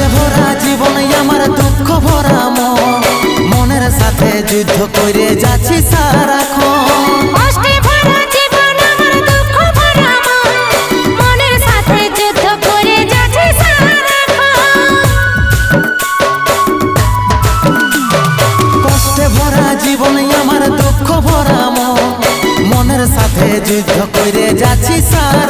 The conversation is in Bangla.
দুঃখ ভরা জীবন আমার দুঃখ ভরা মন। মনের সাথে যুদ্ধ করে যাচ্ছে সারাক্ষণ। যুদ্ধ করে যাচ্ছি সারাক্ষণ।